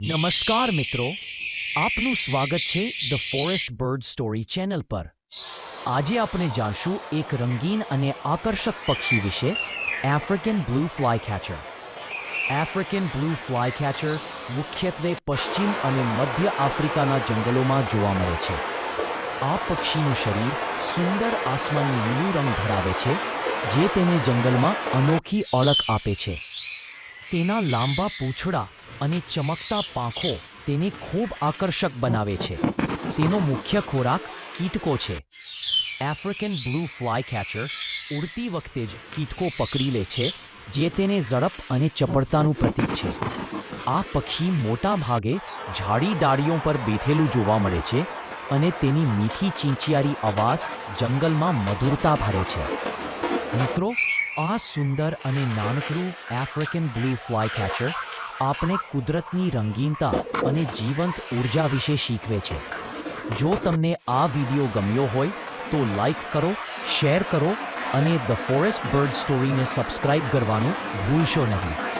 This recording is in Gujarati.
નમસ્કાર મિત્રો, આપનું સ્વાગત છે the forest bird story channel પર. આજે આપણે જાણશું એક રંગીન અને આકર્ષક પક્ષી વિશે African blue flycatcher African blue flycatcher મુખ્યત્વે પશ્ચિમ અને મધ્ય આફ્રિકાના જંગલોમાં જોવા મળે છે. આ પક્ષીનું શરીર સુંદર આસમાની લીલું રંગ ધરાવે છે, જે તેને જંગલમાં અનોખી ઓળખ આપે છે. તેના લાંબા પૂંછડા અને ચમકતા પાંખો તેને ખૂબ આકર્ષક બનાવે છે. તેનો મુખ્ય ખોરાક કીટકો છે. આફ્રિકન બ્લુ ફ્લાય કેચર ઉડતી વખતે જ કીટકો પકડી લે છે, જે તેને ઝડપ અને ચપળતાનું પ્રતીક છે. આ પક્ષી મોટા ભાગે ઝાડી ડાળીઓ પર બેઠેલું જોવા મળે છે અને તેની મીઠી ચીંચિયારી અવાજ જંગલમાં મધુરતા ભરે છે. મિત્રો આ સુંદર અને નાનકડું આફ્રિકન બ્લુ ફ્લાય કેચર આપણે કુદરતની રંગીનતા અને જીવંત ઊર્જા વિશે શીખવે છે. જો તમને આ વીડિયો ગમ્યો હોય, તો લાઈક કરો શેર કરો અને ધ ફોરેસ્ટ બર્ડ સ્ટોરીને સબસ્ક્રાઇબ કરવાનું ભૂલશો નહીં.